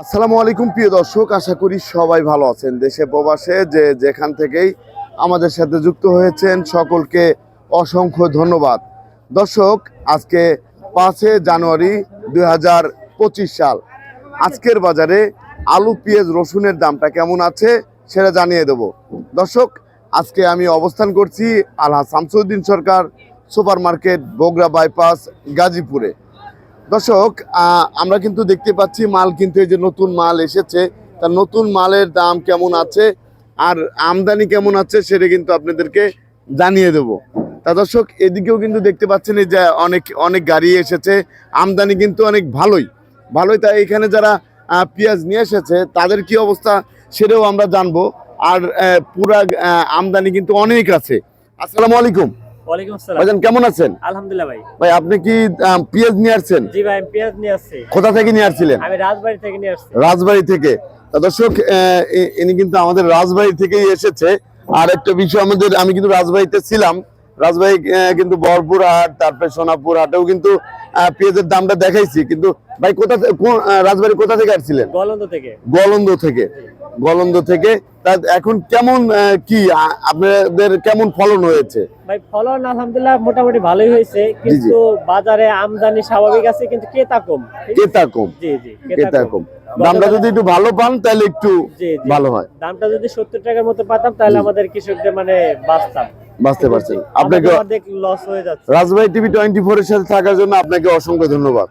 আসসালামু আলাইকুম, প্রিয় দর্শক। আশা করি সবাই ভালো আছেন। দেশে প্রবাসে যে যেখান থেকেই আমাদের সাথে যুক্ত হয়েছেন, সকলকে অসংখ্য ধন্যবাদ। দর্শক, আজকে পাঁচে জানুয়ারি দু হাজার পঁচিশ সাল। আজকের বাজারে আলু, পেঁয়াজ, রসুনের দামটা কেমন আছে সেটা জানিয়ে দেব। দর্শক, আজকে আমি অবস্থান করছি Alha Shamsuddin Sarkar super market Bogura bypass, গাজীপুরে। দর্শক আমরা কিন্তু দেখতে পাচ্ছি মাল কিন্তু এই যে নতুন মাল এসেছে। তার নতুন মালের দাম কেমন আছে আর আমদানি কেমন আছে সেটা কিন্তু আপনাদেরকে জানিয়ে দেব। তা দর্শক, এদিকেও কিন্তু দেখতে পাচ্ছেন যে অনেক অনেক গাড়ি এসেছে। আমদানি কিন্তু অনেক ভালোই। ভালোই, তাই এখানে যারা পেঁয়াজ নিয়ে এসেছে, তাদের কি অবস্থা সেটাও আমরা জানব। আর পুরা আমদানি কিন্তু অনেক আছে। আসসালামু আলাইকুম। ওয়ালাইকুম আসসালাম। ভাইজান কেমন আছেন? আলহামদুলিল্লাহ ভাই। ভাই আপনি কি পেঁয়াজ নিয়ে আসছেন? জি ভাই পেঁয়াজ নিয়ে আসছি। কোথা থেকে নিয়ে আসছিলেন? আমি রাজবাড়ি থেকে নিয়ে আসছি। রাজবাড়ি থেকে। দর্শক আহ, ইনি কিন্তু আমাদের রাজবাড়ি থেকেই এসেছে। আর একটা বিষয় আমাদের আমি কিন্তু রাজবাড়িতে ছিলাম। রাজবাড়ি আহ, কিন্তু বরপুর হাট তারপরে সোনাপুর হাটেও কিন্তু পেঁয়াজের দামটা দেখাইছি কিন্তু ভাই কোথা কোন রাজবাড়ি কোথা থেকে আসছিলেন? গলন্দ থেকে। গলন্দ থেকে। গলন্দ থেকে। তা এখন কেমন কি আপনাদের কেমন ফলন হয়েছে? ভাই ফলন আলহামদুলিল্লাহ মোটামুটি ভালোই হয়েছে কিন্তু বাজারে আমদানি স্বাভাবিক আছে কিন্তু ক্রেতা কম? কেতা কম। জি জি কেতা কম। দামটা যদি একটু ভালো পান তাহলে একটু ভালো হয়। দামটা যদি সত্তর টাকার মতো পাতাম তাহলে আমাদের কৃষকদের মানে বাঁচতাম। বাঁচতে পারছেন আপনাকে রাজবাড়ি টিভি টোয়েন্টি ফোর এর সাথে থাকার জন্য আপনাকে অসংখ্য ধন্যবাদ।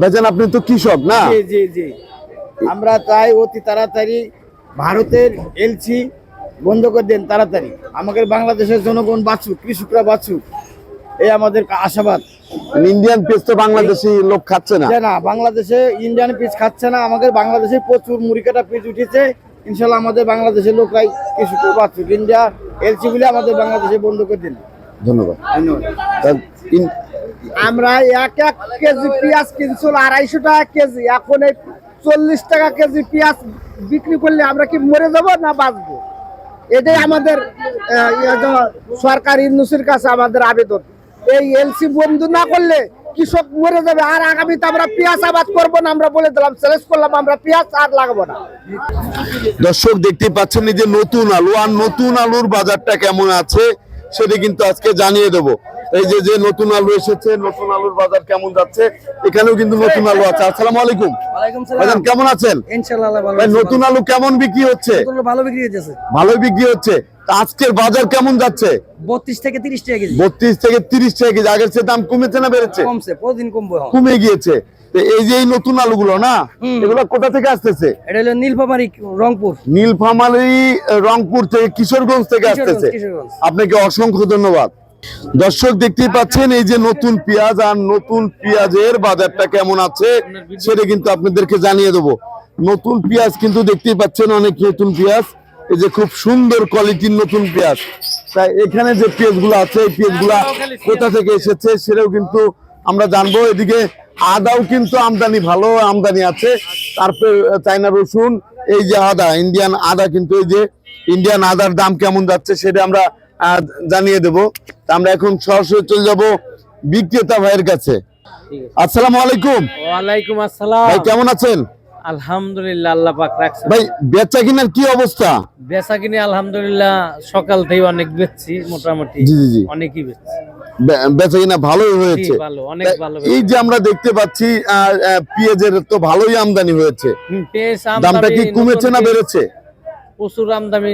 ভাইজান আপনি তো কৃষক না? জি জি জি। আমরা চাই অতি তাড়াতাড়ি ভারতের এলসি বন্ধ করে দেন তাড়াতাড়ি। আমাদের বাংলাদেশের জনগণ বাঁচুক কৃষকরা বাঁচুক। এই আমাদের আশাবাদ। ইন্ডিয়ান পেজ তো বাংলাদেশি লোক খাচ্ছে না। না বাংলাদেশে ইন্ডিয়ান পিস খাচ্ছে না আমাদের বাংলাদেশে প্রচুর মুড়িকাটা পিস উঠেছে। ইনশাল্লাহ আমাদের বাংলাদেশের লোকরাই বাঁচুক ইন্ডিয়া এলসি গুলি আমাদের বাংলাদেশে বন্ধ করে দিন। ধন্যবাদ। ধন্যবাদ। আমরা এক এক কেজি পেঁয়াজ কিনছিল আড়াইশো টাকা কেজি। এখন এই চল্লিশ টাকা কেজি পেঁয়াজ বিক্রি করলে আমরা কি মরে যাব না বাঁচবো? এটাই আমাদের ইয়ে সরকার ইন্দুসির কাছে আমাদের আবেদন। এই এলসি বন্ধ না করলে কৃষক মরে যাবে আর আগামীতে আমরা পেঁয়াজ আবাদ করব না আমরা বলে দিলাম চ্যালেঞ্জ করলাম আমরা পেঁয়াজ আর লাগাবো না। দর্শক দেখতে পাচ্ছেন এই যে নতুন আলু আর নতুন আলুর বাজারটা কেমন আছে সেটা কিন্তু আজকে জানিয়ে দেব। এই যে যে নতুন আলু এসেছে নতুন আলুর বাজার কেমন যাচ্ছে এখানেও কিন্তু নতুন আলু আছে। আসসালামু আলাইকুম। ওয়ালাইকুম ভাইজান কেমন আছেন? ইনশাল্লাহ ভাই নতুন আলু কেমন বিক্রি হচ্ছে? ভালো বিক্রি হয়েছে ভালোই বিক্রি হচ্ছে। আজকের বাজার কেমন যাচ্ছে? বত্রিশ থেকে তিরিশ টাকা কেজি। বত্রিশ থেকে তিরিশ টাকা কেজি। আগের চেয়ে দাম কমেছে না বেড়েছে? কমছে প্রতিদিন কমবে কমে গিয়েছে। এই যে এই নতুন আলুগুলো না? এগুলো কোথা থেকে আসতেছে? এটা হলো নীলফামারি রংপুর। নীলফামারী রংপুর থেকে কিশোরগঞ্জ থেকে আসতেছে। আপনাকে অসংখ্য ধন্যবাদ। দর্শক দেখতেই পাচ্ছেন এই যে নতুন পেঁয়াজ আর নতুন পেঁয়াজের বাজারটা কেমন আছে সেটা কিন্তু আপনাদেরকে জানিয়ে দেবো। নতুন পেঁয়াজ কিন্তু দেখতেই পাচ্ছেন অনেক নতুন পেঁয়াজ। এই যে খুব সুন্দর কোয়ালিটির নতুন পেঁয়াজ। তাই এখানে যে পেঁয়াজগুলো আছে এই পেঁয়াজগুলা কোথা থেকে এসেছে সেটাও কিন্তু আমরা জানব। এদিকে আদাও কিন্তু আমদানি ভালো আমদানি আছে। তারপর চাইনা রসুন এই যে আদা ইন্ডিয়ান আদা কিন্তু এই যে ইন্ডিয়ান আদার দাম কেমন যাচ্ছে সেটা আমরা জানিয়ে দেব। তা আমরা এখন সরাসরি চলে যাব বিক্রেতা ভাইয়ের কাছে। আসসালামু আলাইকুম। ওয়ালাইকুম আসসালাম। ভাই কেমন আছেন? আলহামদুলিল্লাহ আল্লাহ পাক রাখছে। ভাই বেচা কিনার কি অবস্থা? বেচা কিনে আলহামদুলিল্লাহ সকাল থেকে অনেক বেচছি মোটামুটি জি জি জি। অনেকই বেচছি। বেচা কিনা ভালোই হয়েছে। ভালো অনেক ভালো এই যে আমরা দেখতে পাচ্ছি পেঁয়াজের তো ভালোই আমদানি হয়েছে। দামটা কি আমদানি, কমেছে না বেড়েছে? প্রচুর আমদানি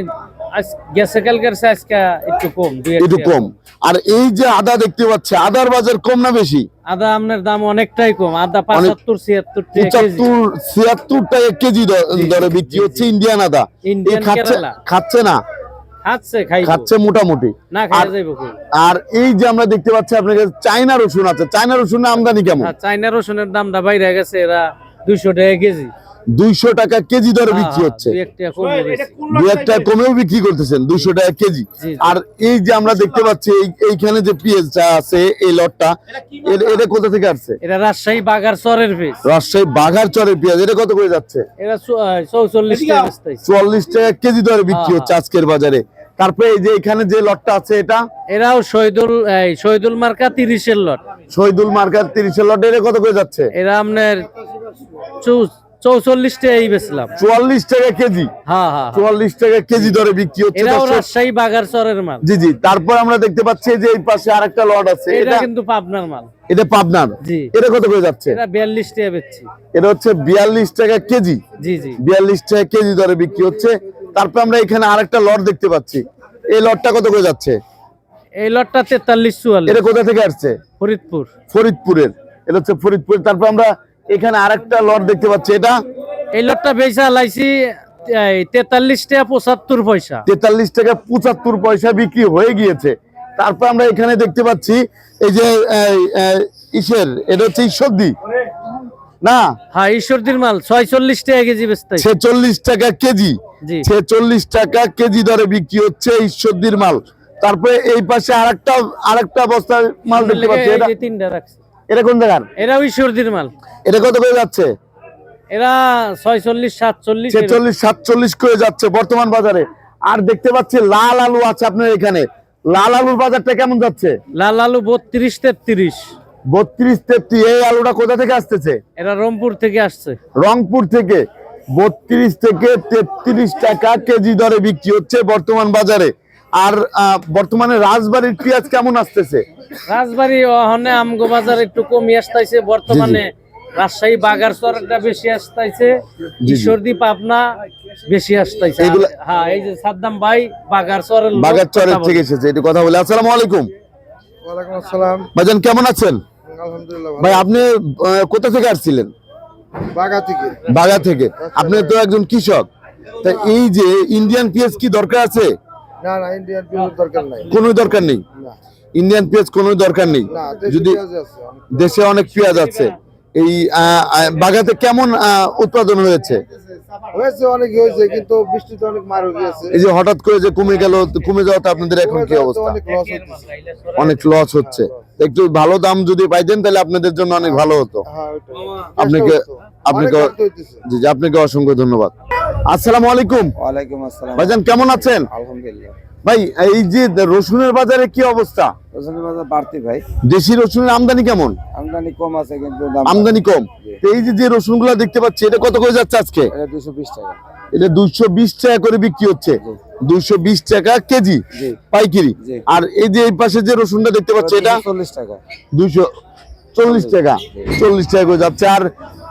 গেছে কালকের আজকে একটু কম একটু কম। আর এই যে আদা দেখতে পাচ্ছি আদার বাজার কম না বেশি? আদা আপনার দাম অনেকটাই কম আদা পাঁচাত্তর ছিয়াত্তর পঁচাত্তর ছিয়াত্তর টাকা কেজি দরে বিক্রি হচ্ছে ইন্ডিয়ান আদা। খাচ্ছে খাচ্ছে না? খাচ্ছে খাই খাচ্ছে মোটামুটি। না খাই আর- যাইব আর এই যে আমরা দেখতে পাচ্ছি আপনার কাছে চাইনা রসুন আছে। চাইনা রসুনের আমদানি কেমন? আর চাইনা রসুনের দামটা বাইরে গেছে এরা দুইশো টাকা কেজি। দুইশো টাকা কেজি দরে বিক্রি হচ্ছে। দু একটা কমেও বিক্রি করতেছেন দুইশো টাকা কেজি। আর এই যে আমরা দেখতে পাচ্ছি এই- এইখানে যে পেঁয়াজটা আছে এই লটটা এটা কোথা থেকে আসছে? এটা রাজশাহী বাগার চরের পিস রাজশাহী বাঘার চরের পেঁয়াজ এটা কত করে যাচ্ছে? এটা চৌচল্লিশ টাকা চুয়াল্লিশ টাকা কেজি দরে বিক্রি হচ্ছে আজকের বাজারে। তারপরে এই যে এখানে যে লটটা আছে এটা? এরাও শহীদুল এই, শহীদুল মার্কা তিরিশের লট। শহীদুল মার্কার তিরিশের লট এটা কত করে যাচ্ছে? এরা আপনার চৌচল্লিশ টাকাই বেচলাম। চুয়াল্লিশ টাকা কেজি। হ্যাঁ হ্যাঁ চুয়াল্লিশ টাকা কেজি দরে বিক্রি হচ্ছে এটাও রাজশাহী বাগার চরের মাল। জি জি। তারপর আমরা দেখতে পাচ্ছি যে এই পাশে আরেকটা লট আছে। এটা এটা কিন্তু পাবনার মাল। এটা পাবনার। জি। এটা কত করে যাচ্ছে? এটা বিয়াল্লিশ টাকা বেচছি। এটা হচ্ছে বিয়াল্লিশ টাকা কেজি। জি জি। বিয়াল্লিশ টাকা কেজি দরে বিক্রি হচ্ছে। তারপর আমরা এখানে আরেকটা লট দেখতে পাচ্ছি। এই লটটা কত করে যাচ্ছে? এই লটটা তেতাল্লিশ চুয়াল্লিশ। এটা কোথা থেকে আসছে? ফরিদপুর। ফরিদপুরের। এটা হচ্ছে ফরিদপুর। তারপর আমরা এখানে আরেকটা লট দেখতে পাচ্ছি এটা? এই লটটা বেচা লাইছি তেতাল্লিশ টাকা পঁচাত্তর পয়সা। তেতাল্লিশ টাকা পঁচাত্তর পয়সা বিক্রি হয়ে গিয়েছে। তারপর আমরা এখানে দেখতে পাচ্ছি এই যে ইসের এটা হচ্ছে ঈশ্বরদী। না? হ্যাঁ ঈশ্বরদীর মাল ছয়চল্লিশ টাকা কেজি বেচতাই ছেচল্লিশ টাকা কেজি। ছেচল্লিশ টাকা কেজি দরে বিক্রি হচ্ছে ঈশ্বরদীর মাল। তারপরে এই পাশে আরেকটা আরেকটা বস্তার মাল দেখতে পাচ্ছি এটা? তিনটা রাখছি। এটা কোন জায়গার? এরাও ঈশ্বরদীর মাল। এটা কত করে যাচ্ছে? এরা ছয়চল্লিশ সাতচল্লিশ। ছেচল্লিশ সাতচল্লিশ করে যাচ্ছে বর্তমান বাজারে। আর দেখতে পাচ্ছি লাল আলু আছে আপনার এখানে। লাল আলুর বাজারটা কেমন যাচ্ছে? লাল আলু বত্রিশ তেত্রিশ। বত্রিশ তেত্রিশ এই আলুটা কোথা থেকে আসতেছে? এরা রংপুর থেকে আসছে। রংপুর থেকে। বত্রিশ থেকে তেত্রিশ টাকা কেজি দরে বিক্রি হচ্ছে বর্তমান বাজারে। আর আহ, বর্তমানে রাজবাড়ির পেঁয়াজ কেমন আসতেছে? রাজবাড়ি ওখানে আমগো বাজার একটু কমই আসতেছে। বর্তমানে রাজশাহী বাগার চরটা বেশি আসতেছে। ঈশ্বরদী পাবনা বেশি আসতেছে। হ্যাঁ এই যে সাদ্দাম ভাই বাগার চরের বাগার চরের কথা থেকে বলে। এসেছে একটু কথা বলে। আসসালামু আলাইকুম। ওয়ালাইকুম আসসালাম। ভাইজান কেমন আছেন? আলহামদুলিল্লাহ ভাই আপনি আহ, কোথা থেকে আসছিলেন? বাগা থেকে। বাগা থেকে। আপনি তো একজন কৃষক। তা এই যে ইন্ডিয়ান পিএস কি দরকার আছে? না না ইন্ডিয়ান পিওর দরকার নাই। কোনো দরকার নেই? ইন্ডিয়ান পেঁয়াজ কোনো দরকার নেই? যদি দেশে অনেক পেঁয়াজ আছে। এই বাগাতে কেমন আহ, উৎপাদন হয়েছে? হয়েছে অনেক হয়েছে কিন্তু বৃষ্টিতে অনেক মার হয়ে এই যে হঠাৎ করে যে কমে গেল কমে যাওয়াতে আপনাদের এখন কি অবস্থা? অনেক লস হচ্ছে। একটু ভালো দাম যদি পাইতেন তাহলে আপনাদের জন্য অনেক ভালো হতো। হ্যাঁ আপনাকে জি আপনাকে অসংখ্য ধন্যবাদ। আসসালামু আলাইকুম। ওয়ালাইকুম আসসালাম। ভাইজান কেমন আছেন? আলহামদুলিল্লাহ। ভাই এই যে রসুনের বাজারে কি অবস্থা? রসুনের বাজার বাড়তি ভাই। দেশি রসুনের আমদানি কেমন? আমদানি কম আছে কিন্তু আমদানি কম। এই যে যে রসুনগুলো দেখতে পাচ্ছি এটা কত করে যাচ্ছে আজকে? এটা দুশো বিশ টাকা। এটা দুইশো বিশ টাকা করে বিক্রি হচ্ছে। দুইশো বিশ টাকা কেজি। পাইকারি। আর এই যে এই পাশে যে রসুনটা দেখতে পাচ্ছি এটা চল্লিশ টাকা। দুইশো চল্লিশ টাকা। চল্লিশ টাকা করে যাচ্ছে। আর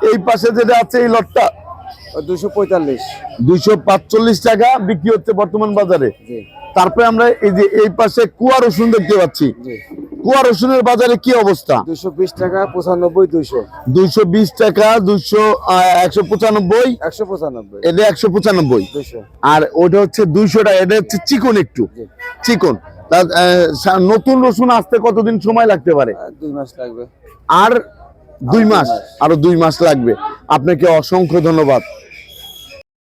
এই পাশে যেটা আছে এই লটটা দুইশো পাঁচচল্লিশ টাকা বিক্রি হচ্ছে বর্তমান বাজারে। তারপরে আমরা এই যে এই পাশে কুয়া রসুন দেখতে পাচ্ছি। কুয়া রসুনের বাজারে কি অবস্থা? দুশো বিশ টাকা পঁচানব্বই দুইশো। দুইশো বিশ টাকা দুইশো একশো পঁচানব্বই। একশো পঁচানব্বই। এটা একশো পঁচানব্বই। আর ওটা হচ্ছে দুইশো টাকা এটা হচ্ছে চিকন একটু। চিকন। নতুন রসুন আসতে কতদিন সময় লাগতে পারে? দুই মাস লাগবে। আর দুই মাস। আরও দুই মাস লাগবে। আপনাকে অসংখ্য ধন্যবাদ।